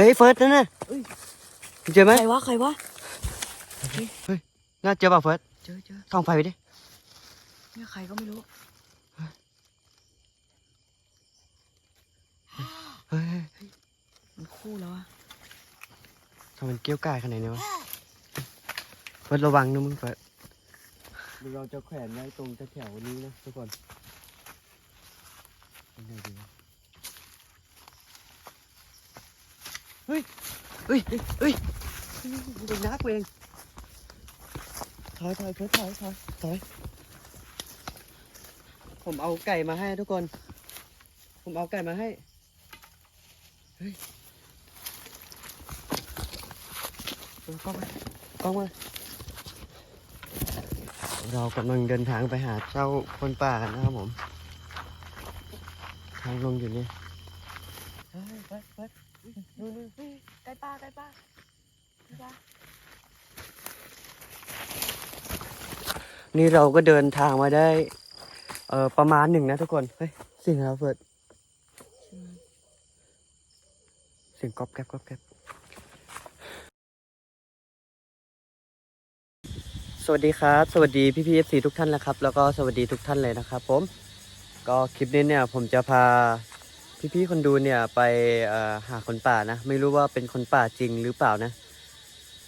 เฮ้ยเฟิร์สนั่นน่ะเอ้ยเจอไหมใครวะใครวะน่าเจอเปล่าเฟิร์สเจอเจอส่องไฟไปดิเนี่ยใครก็ไม่รู้เฮ้ยมันคู่แล้วอะทำไมมันเกี้ยวกายขนาดนี้วะเฟิร์สระวังนะมึงเฟิร์สเราจะแขวนไว้ตรงแถวๆนี้นะทุกคนยังไงดีวะ ฮ้ยเฮ้ยเฮ้ยเฮ้ยมันเป็นนักเองถอยถอยเฟิร์สถอยถอยถอยผมเอาไก่มาให้ทุกคน ผมเอาไก่มาให้เฮ้ยเอากล้องมากล้องมาเรากำลังเดินทางไปหาเจ้าคนป่ากันนะครับผม ทางลงอยู่นี่เฮ้ยเฮ้ยเฮ้ย ดูนี่เฮ้ยใกล้ป้าใกล้ป้าใกล้ป้านี่เราก็เดินทางมาได้ เอ่อประมาณหนึ่งนะทุกคน เฮ้ยเสิ่งอะไรเฟิร์ดเสียงก๊อบแก๊บก๊อบแก๊บสวัสดีครับ สวัสดีพี่พีเอฟซีทุกท่านนะครับ แล้วก็สวัสดีทุกท่านเลยนะครับผม ก็คลิปนี้เนี่ยผมจะพา พี่ๆคนดูเนี่ยไปหาคนป่านะ ไม่รู้ว่าเป็นคนป่าจริงหรือเปล่านะ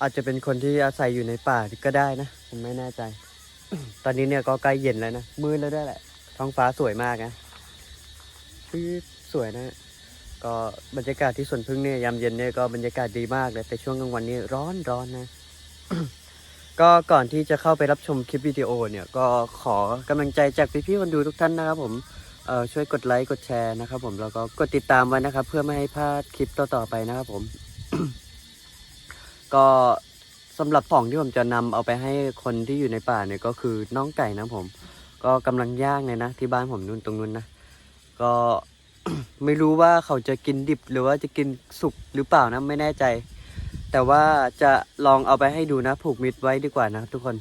อาจจะเป็นคนที่อาศัยอยู่ในป่าก็ได้นะ ผมไม่แน่ใจ ตอนนี้เนี่ยก็ใกล้เย็นแล้วนะ มืดแล้วด้วยแหละ ท้องฟ้าสวยมากนะคือสวยนะ ก็บรรยากาศที่สวนพึ่งเนี่ยยามเย็นเนี่ยก็บรรยากาศดีมากเลย แต่ช่วงกลางวันนี้ร้อนร้อนนะก็ก่อนที่จะเข้าไปรับชมคลิปวิดีโอเนี่ยก็ขอกำลังใจจากพี่ๆคนดูทุกท่านนะครับผม เอ่อช่วยกดไลค์กดแชร์นะครับผมแล้วก็กดติดตามไว้นะครับ เพื่อไม่ให้พลาดคลิปต่อๆไปนะครับผม ก็สำหรับของที่ผมจะนำเอาไปให้คนที่อยู่ในป่าเนี่ยก็คือน้องไก่นะผม ก็กำลังย่างเลยนะ ที่บ้านผมนู่นตรงนู้นนะก็ไม่รู้ว่าเขาจะกินดิบหรือว่าจะกินสุกหรือเปล่านะไม่แน่ใจ แต่ว่าจะลองเอาไปให้ดูนะ ผูกมิดไว้ดีกว่านะทุกคน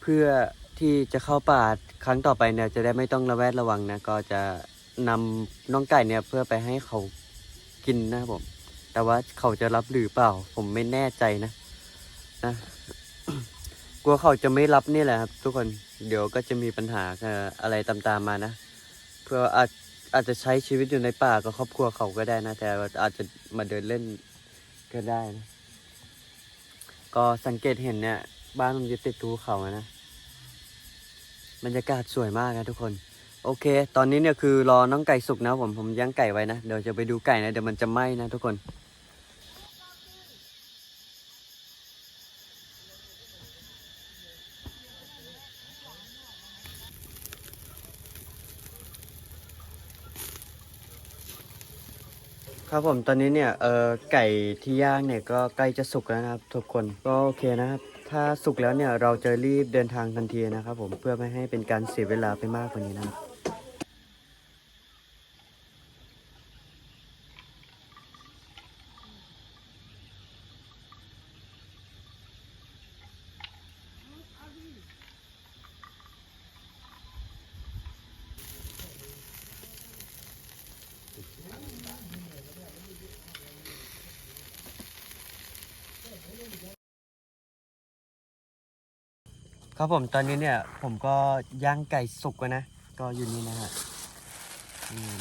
เพื่อ ที่จะเข้าป่าครั้งต่อไปเนี่ยจะได้ไม่ต้องระแวดระวังนะก็จะนำน้องไก่เนี่ยเพื่อไปให้เขากินนะครับผม แต่ว่าเขาจะรับหรือเปล่า ผมไม่แน่ใจนะนะ กลัวเขาจะไม่รับนี่แหละครับ ทุกคนเดี๋ยวก็จะมีปัญหาอะไรตามๆมานะเพื่ออาจอาจจะใช้ชีวิตอยู่ในป่ากับครอบครัวเขาก็ได้นะ แต่อาจจะมาเดินเล่นก็ได้นะ ก็สังเกตเห็นเนี่ย บ้านมันจะติดภูเขาอะนะ บรรยากาศสวยมากนะทุกคน โอเค ตอนนี้เนี่ยคือรอน้องไก่สุกนะผมผมย่างไก่ไว้นะ เดี๋ยวจะไปดูไก่นะเดี๋ยวมันจะไหม้นะทุกคนครับผมตอนนี้เนี่ยเออไก่ที่ย่างเนี่ยก็ใกล้จะสุกแล้วนะครับ ทุกคนก็โอเคนะครับ ถ้าสุกแล้วเนี่ยเราจะรีบเดินทางทันทีนะครับผมเพื่อไม่ให้เป็นการเสียเวลาไปมากกว่านี้นะครับ ครับผมตอนนี้เนี่ยผมก็ย่างไก่สุกแล้วนะ ก็อยู่นี่นะฮะอืม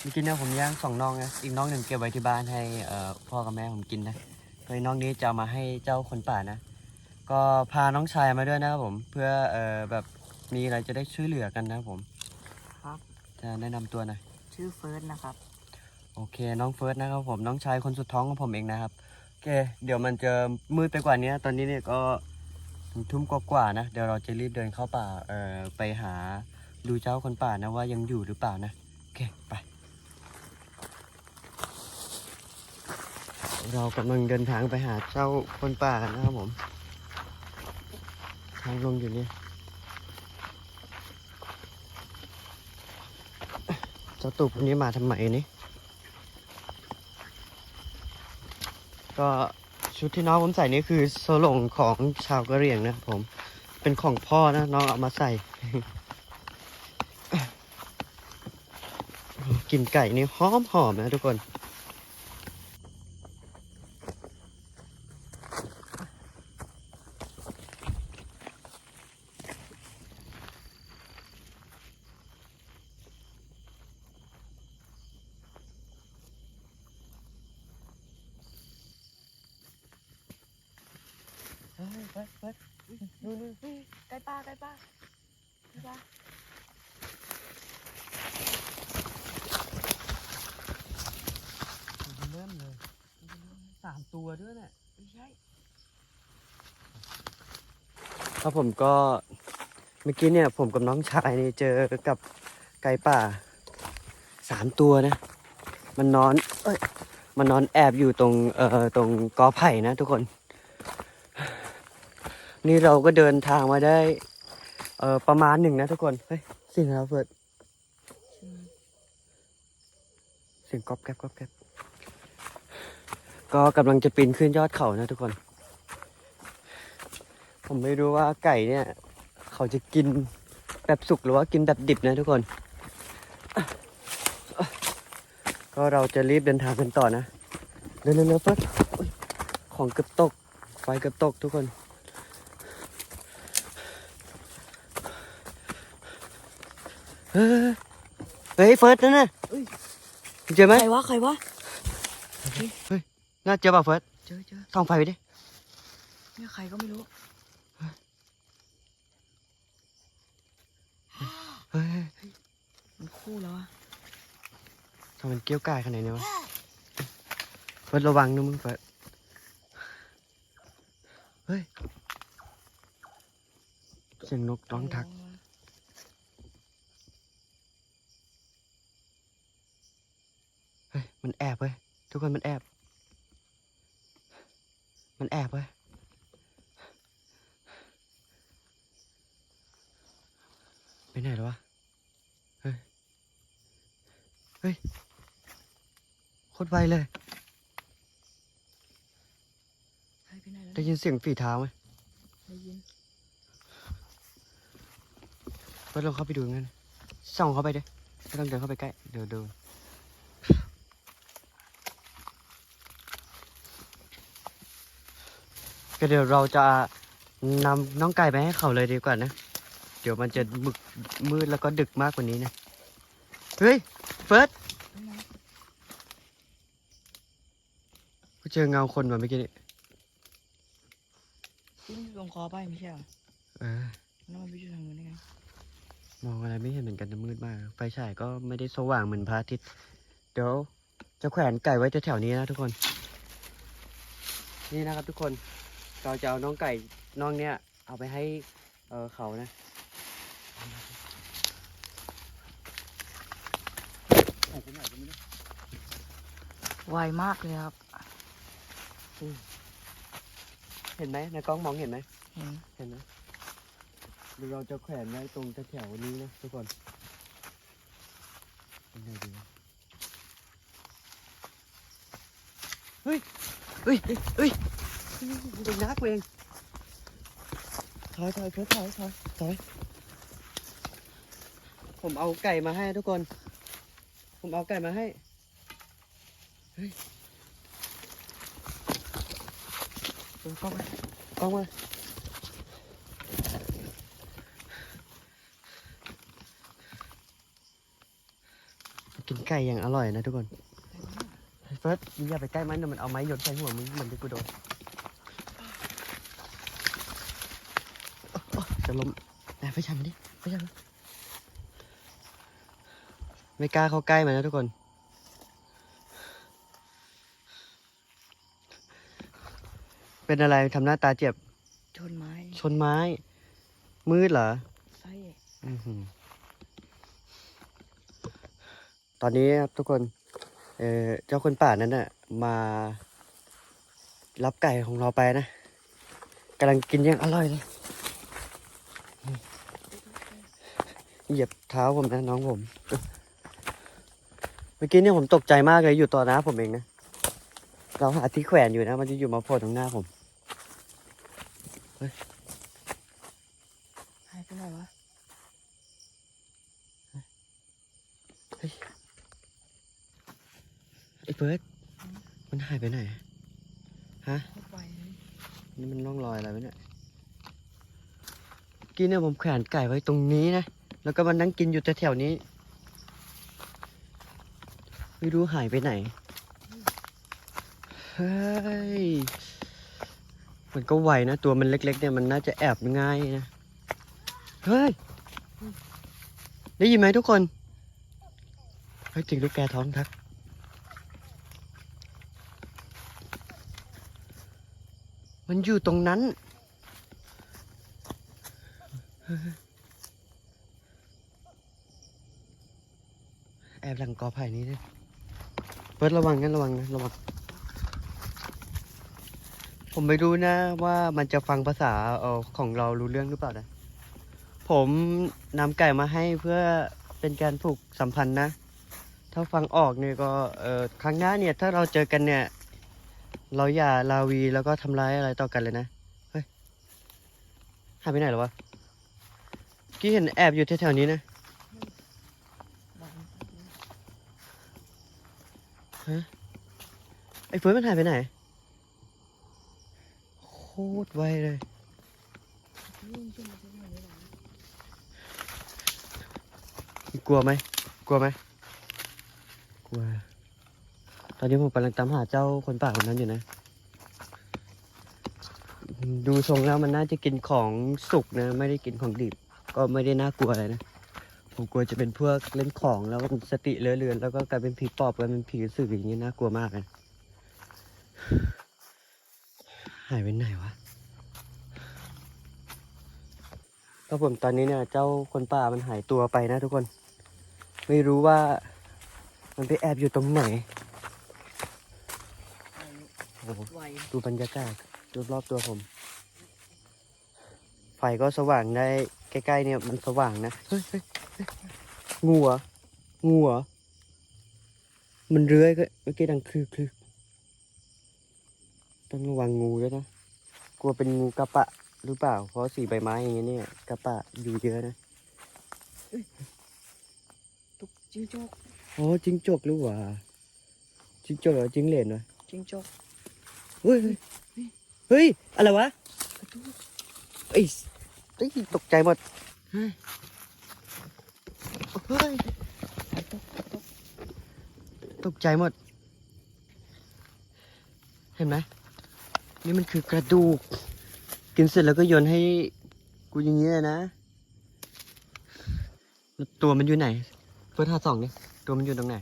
เมื่อกี้เนี่ยผมย่างสองน่องนะอีกน่องหนึ่งเก็บไว้ที่บ้านให้เอ่อพ่อกับแม่ผมกินนะโดยน่องนี้จะเอามาให้เจ้าคนป่านะ ก็พาน้องชายมาด้วยนะครับผมเพื่อเอ่อแบบมีอะไรจะได้ช่วยเหลือกันนะครับผม ครับจะแนะนำตัวหน่อยชื่อเฟิร์สนะครับ โอเคน้องเฟิร์สนะครับผมน้องชายคนสุดท้องของผมเองนะครับโอเค เดี๋ยวมันจะมืดไปกว่านี้ตอนนี้เนี่ยก็ ถึงทุ่มกว่าๆนะ เดี๋ยวเราจะรีบเดินเข้าป่าเอ่อไปหาดูเจ้าคนป่านะว่ายังอยู่หรือเปล่านะโอเคไป เรากำลังเดินทางไปหาเจ้าคนป่านะครับผมทางลงอยู่นี่เจ้าตุบคนนี้มาทำไมนี่ก็ ชุดที่น้องผมใส่นี่คือโซโลงของชาวกะเหรี่ยงนะครับผม เป็นของพ่อนะน้องเอามาใส่กลินไก่นี่หอมหอมนะทุกคน เปิดเปิดนู่นนู่นเฮ้ยใกล้ป้าใกล้ป้าพี่ป้าเริ่มเลยสามตัวด้วยเนี่ยไม่ใช่ครับผมก็เมื่อกี้เนี่ยผมกับน้องชายนี่เจอกับไก่ป่าสามตัวนะ มันนอน เอ้ย มันนอนแอบอยู่ตรง เอ่อ ตรงกอไผ่นะทุกคน นี่เราก็เดินทางมาได้ เอ่อประมาณหนึ่งนะทุกคน เฮ้ยสิ่งอะไรเฟิร์ดเสียงก๊อบแก๊บก๊อบแก๊บก็กำลังจะปีนขึ้นยอดเขานะทุกคน ผมไม่รู้ว่าไก่เนี่ย เขาจะกินแบบสุกหรือว่ากินแบบดิบนะทุกคน ก็เราจะรีบเดินทางกันต่อนะ เร็วๆเร็วๆเฟิร์สอุ๊ยของเกือบตก ไฟเกือบตกทุกคน เฮ้ยเฮ้ยเฟิร์สนั่นน่ะเจอไหมใครวะใครวะน่าเจอเปล่าเฟิร์สเจอเจอส่องไฟไปดิเนี่ยใครก็ไม่รู้เฮ้ยมันคู่แล้วอะทำไมมันเกี้ยวกายขนาดนี้วะเฟิร์สระวังนะมึงเฟิร์สเฮ้ยเสียงนกร้องทัก อบเว้ยทุกคนมันแอบ มันแอบเว้ยไปไหนแล้ววะ เฮ้ย เฮ้ย โคตรไวเลยใครไปไหนแล้วได้ยินเสียงฝีเท้าไหมได้ยินเฟิร์สลองเข้าไปดูงั้นส่องเข้าไปดิไม่ต้องเดินเข้าไปใกล้ เดี๋ยวโดน ก็เดี๋ยวเราจะนำน้องไก่ไปให้เขาเลยดีกว่านะ เดี๋ยวมันจะมึกมืดแล้วก็ดึกมากกว่านี้นะ เฮ้ย เฟิร์สไปไหนกูเจอเงาคนมาเมื่อกี้นี่วิ่งลงคอไปไม่ใช่เหรอเออแล้วมันไปอยู่ทางนู้นได้ไงมองอะไรไม่เห็นเหมือนกันนะมืดมาก ไฟฉายก็ไม่ได้สว่างเหมือนพระอาทิตย์ เดี๋ยวจะแขวนไก่ไว้แถวๆนี้นะทุกคน นี่นะครับทุกคน เราจะเอาน้องไก่น้องเนี้ยเอาไปให้เออเขานะไวมากเลยครับ เห็นไหมในกล้องมองเห็นไหมเห็นเห็นไหมเดี๋ยวเราจะแขวนไว้ตรงแถวๆนี้นะทุกคนเป็นไงดีวะเฮ้ยเฮ้ยเฮ้ยเด็กนักเองถอยถอยเพื่อถอยถอยถอยผมเอาไก่มาให้ทุกคน ผมเอาไก่มาให้เฮ้ยเอากล้องมากล้องมากินไก่อย่างอร่อยนะทุกคนเฟิร์สมึงอย่าไปใกล้มันเดี๋ยวมันเอาไม้หยดใส่หัวมึงเหมือนที่กูโดนโอ๊ะโอ๊ะจะ ล้มไหนไปชันมันดิไปชันมันไม่กล้าเข้าใกล้มันนะทุกคน เป็นอะไรทำหน้าตาเจ็บ ชนไม้ ชนไม้ มืดเหรอไส้อื้อหือตอนนี้ครับทุกคน เอ่อเจ้าคนป่านั้นน่ะ มารับไก่ของเราไปนะกำลังกินอย่างอร่อยเลย เหยียบเท้าผมนะน้องผม เมื่อกี้เนี่ยผมตกใจมากเลยอยู่ต่อหน้าผมเองนะ เราหาที่แขวนอยู่นะ มันจะอยู่มาโผล่ตรงหน้าผมหายไปไหนวะไอ้เฟิร์สมันหายไปไหน ฮะนี่มันร่องรอยอะไรวะเนี่ยเมื่อกี้เนี่ยผมแขวนไก่ไว้ตรงนี้นะ แล้วก็มันนั่งกินอยู่แถวๆนี้ ไม่รู้หายไปไหน เฮ้ย มันก็ไวนะ ตัวมันเล็ก ๆ เนี่ยมันน่าจะแอบง่ายนะ เฮ้ย ได้ยินไหมทุกคนเฮ้ยจริงลูกแกท้องทัก มันอยู่ตรงนั้น แอบหลังกอไผ่นี้เนี่ยเปิดระวังกันระวังนะระวัง ผมไม่รู้นะว่ามันจะฟังภาษาเออของเรารู้เรื่องหรือเปล่านะ ผมนำไก่มาให้เพื่อเป็นการผูกสัมพันธ์นะ ถ้าฟังออกเนี่ยก็เออครั้งหน้าเนี่ยถ้าเราเจอกันเนี่ย เราอย่าลาวีแล้วก็ทำร้ายอะไรต่อกันเลยนะ เฮ้ยหายไปไหนแล้ววะ กี้เห็นแอบอยู่แถวๆนี้นะ ไอ้เฟิร์สมันหายไปไหน โคตรไวเลย กลัวไหม กลัวไหม กลัว ตอนนี้ผมกำลังตามหาเจ้าคนป่าคนนั้นอยู่นะ ดูทรงแล้วมันน่าจะกินของสุกนะ ไม่ได้กินของดิบ ก็ไม่ได้น่ากลัวอะไรนะ ผมกลัวจะเป็นพวกเล่นของแล้วก็สติเลอะเลือนแล้วก็กลายเป็นผีปอบกลายเป็นผีกระสืออย่างนี้น่ากลัวมากเลยหายไปไหนวะก็ผมตอนนี้เนี่ย เจ้าคนป่ามันหายตัวไปนะทุกคน ไม่รู้ว่า มันไปแอบอยู่ตรงไหนโอ้โหไวดูบรรยากาศรอบๆตัวผม ไฟก็สว่างได้ใกล้ๆเนี่ยมันสว่างนะเฮ้ยเฮ้ยเฮ้ย งูเหรองูเหรอมันเลื้อยก็เมื่อกี้ดังคลึกคลึกต้องระวังงูด้วยนะ กลัวเป็นงูกระปะหรือเปล่า เพราะสีใบไม้อย่างเงี้ยเนี่ยกระปะอยู่เยอะนะตุกจิ้งจกอ๋อจิ้งจกหรือว่าจิ้งจกเหรอจิ้งเหลนวะจิ้งจกเฮ้ยเฮ้ยเฮ้ยอะไรวะกระตุกเอ้ยเอ้ยตกใจหมด เฮ้ยตกตกตกใจหมด เห็นไหมนี่มันคือกระดูก กินเสร็จแล้วก็โยนให้กูอย่างนี้เลยนะ ตัวมันอยู่ไหนเฟิร์สหาสองดิตัวมันอยู่ตรงไหน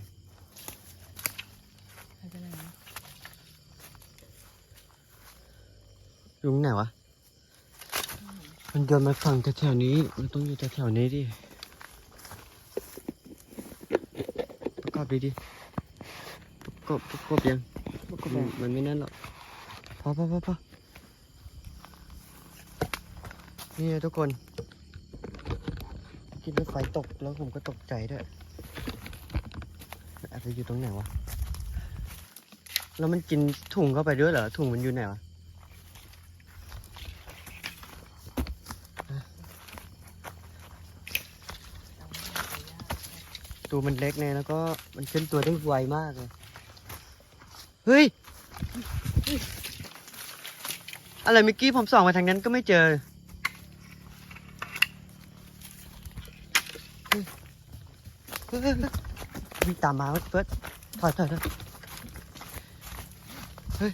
อยู่ตรงไหนวะ มันโยนมาฝั่งแถวๆนี้ มันต้องอยู่แถวๆนี้ดิ ประก อบดีดิประกบประกบยังบุกกระมันบมันไม่นั่นหรอกพอพอพอพอนี่ทุกคน คิดว่าไฟตกแล้วผมก็ตกใจด้วยอาจจะอยู่ตรงไหนวะ แล้วมันกินถุงเข้าไปด้วยเหรอ ถุงมันอยู่ไหนวะ ตัวมันเล็กเนี่ยแล้วก็มันเคลื่อนตัวได้ไวมากเลย เฮ้ย อะไรเมื่อกี้ผมส่องมาทางนั้นก็ไม่เจอเฮ้ยเฮ้ยเฮ้ยเฮ้ยวิ่งตามมาเว้ยเฟิร์สถอยถอยถอยเฮ้ย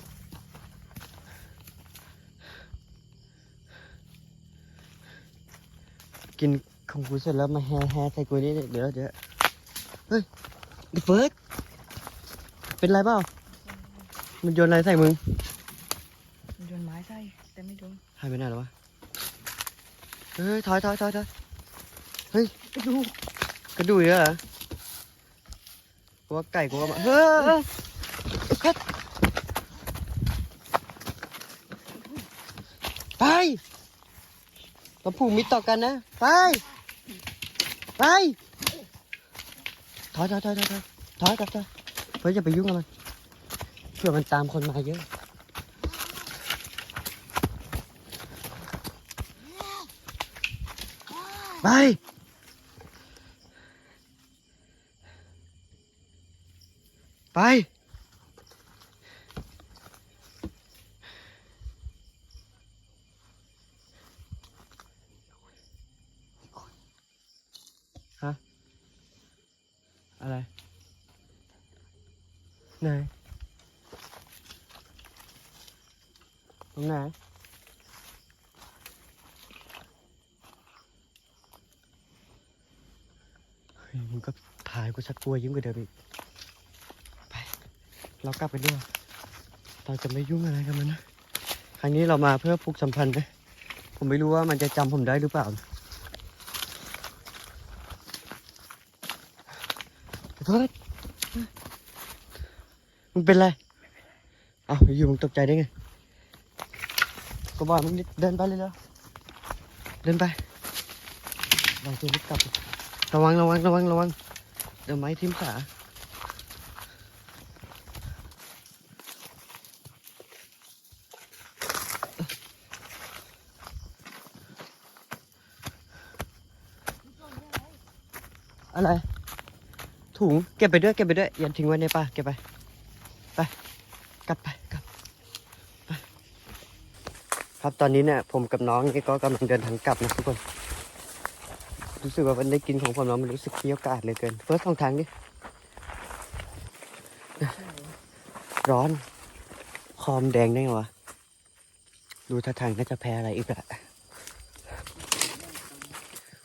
กินของกูเสร็จแล้วมาแฮ่แฮ่ใส่กูนี่เดี๋ยวเดี๋ยว เฮ้ยไอ้เฟิร์สเป็นไรเปล่า มันโยนอะไรใส่มึง มันโยนไม้ใส่แต่ไม่โดนหายไปไหนแล้ววะ เฮ้ยถอยถอยถอยถอยเฮ้ยกระดูกกระดูกเยอะเหรอกูว่าไก่กูก็มาเฮ้ยเฮ้ยเฮ้ยไปเราผูกมิตรต่อกันนะ ไป ไป ถอยถอยถอยถอยถอยถอยถอยเพื่อจะไปยุ่งกับมันเพื่อมันตามคนมาเยอะไปไป ไร ไหน ตรงไหน เฮ้ยมึงก็ถ่ายกูชักกลัวยิ่งกว่าเดิมอีก ไป เรากลับไปด้วย เราจะไม่ยุ่งอะไรกับมันนะ ครั้งนี้เรามาเพื่อผูกสัมพันธ์นะ ผมไม่รู้ว่ามันจะจำผมได้หรือเปล่า โทษมึงเป็นไรอ้าวอยู่มึงตกใจได้ไงก็บอกมึงเดินไปเลยแล้วเดินไปเราจะรีบกลับระวังระวังระวังระวังเดี๋ยวไม้ทิ่มขาอะไร ถุงเก็บไปด้วยเก็บไปด้วยอย่าทิ้งไว้ในป่าเก็บไปไปกลับไปกลับไปครับตอนนี้เนี่ยผมกับน้องนี่ก็กำลังเดินทางกลับนะทุกคน รู้สึกว่ามันได้กินของผมแล้วมันรู้สึกเคี้ยวกาดเลยเกินเฟิร์สสองทางดิร้อนคอมแดงได้ไงวะดูท่าทางน่าจะแพ้อะไรอีกอะ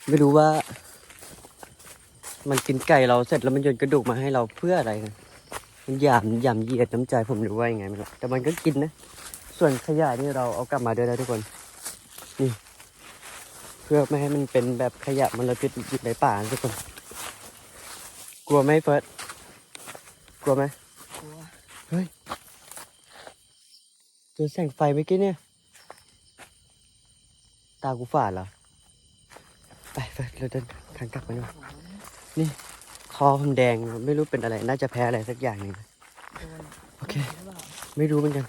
ไม่รู้ว่า มันกินไก่เราเสร็จแล้วมันโยนกระดูกมาให้เราเพื่ออะไรกันมันหยามหยามเหยียดน้ำใจผมหรือว่ายังไงไม่รู้แต่มันก็กินนะ ส่วนขยะนี่เราเอากลับมาด้วยนะทุกคน นี่ เพื่อไม่ให้มันเป็นแบบขยะมลพิษอยู่ในป่านะทุกคน กลัวไหมเฟิร์สกลัวไหมกลัว เฮ้ยเจอแสงไฟเมื่อกี้เนี่ย ตากูฝาดเหรอ ไปเฟิร์สเราเดินทางกลับกันดีก ว่คอผมแดงไม่รู้เป็นอะไร น่าจะแพ้อะไรสักอย่างหนึ่งโอเค ไม่รู้เหมือนกัน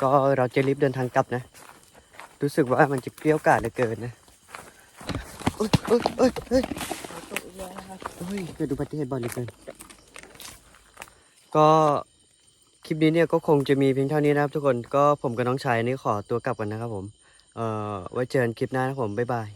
ก็เราจะรีบเดินทางกลับนะ รู้สึกว่ามันจะเกลี้ยวกล่อมเหลือเกินนะเอ้ยเอ้ยเอ้ยเอ้ยเฮ้ยเกิดอุบัติเหตุบ่อยเหลือเกิน ก็คลิปนี้เนี่ยก็คงจะมีเพียงเท่านี้นะครับ ทุกคน ก็ผมกับน้องชายนี่ขอตัวกลับกันนะครับผม เอ่อ ไว้เจอกันคลิปหน้านะครับผม บ๊ายบาย